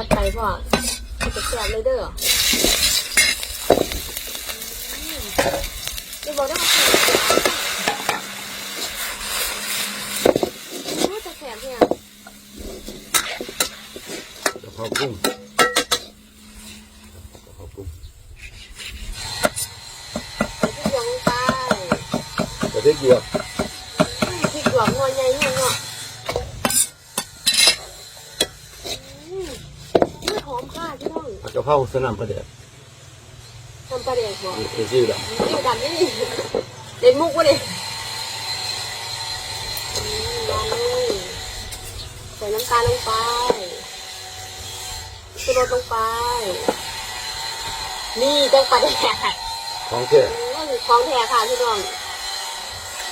จัดไปพ่อจะแสบเลยเด้ออืมจะบอกได้ว่าแสบโอ้จะแสบเนี่ยกะเพรากุ้งกะเพรากุ้งพริกหยวกลงไปกระเทียมเกลือ อืมพริกหยวกงอใหญ่เนี่ยเนาะอืมอุ๊ ยหอมค่ะพี่น้องผัดกะเพราสนามประเดี๋ยวทำปลาแดกบ่มีมีชื่อแล้วอยู่ดำนี่นี่เล่นมุกวะเนี่ยอืมมาเลยใส่น้ำตาลลงไปชูรสลงไป นี่จังปลาแดกของแท้อืมของแท้ค่ะพี่น้อง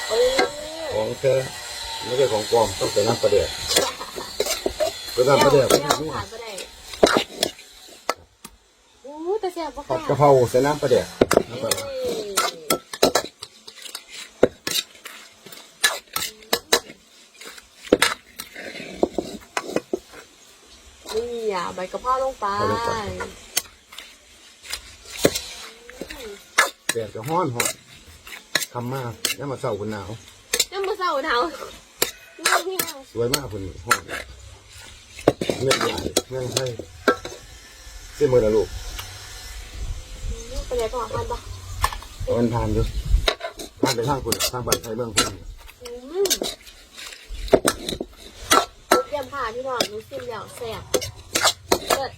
เอ้ยของแท้ไม่ใช่ของปลอมต้องใส่น้ำประเดี๋ยวก็น้ำประเดี๋ยวแก้วขาดปลาแดกโอ้ แต่แซ่บบ่ผัค่ะดกะเพราใส่น้ำประเดี๋ยวน้ำปลาร้านี่อะใบกะเพราลงไปแดดจะห้อนหอนคำมากย่ามาเศร้าคนหนาว ยังมาเศร้าหนาวนี่ๆ สวยมากคนนี้ห้องเงื่อนใหญ่เงื่อนไทยเส้นมือละลูก เป็นไงพ่อพันปะเอามันผ่านดูผ่านไปทางคุณทางบ้านไทยเมืองพุ่นอืมเตรียมผ่าพี่น้องรู้ซิมแล้วแซ่บเลิศ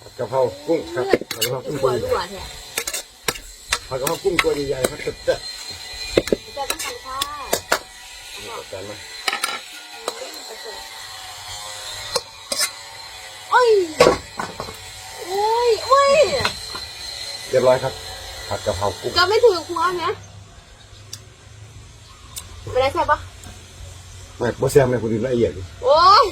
ผัดกะเพรากุ้งครับผัดกะเพรากุ้งหัตัววใหรัญ่วแท้ผัดกะเพรากุ้งตัวใหญ่ๆครับเจ๊ะจะต้องทำค่ะนี่จัดการมาโอ้ยโอ้ยโอ้ย เรียบร้อยครับ ผัดกะเพรากุ้งก็ไม่ถือหัวไหมไม่ได้ใช่ปะไม่บ่แซ่บในคนอื่นละเอียดดิโอ้ย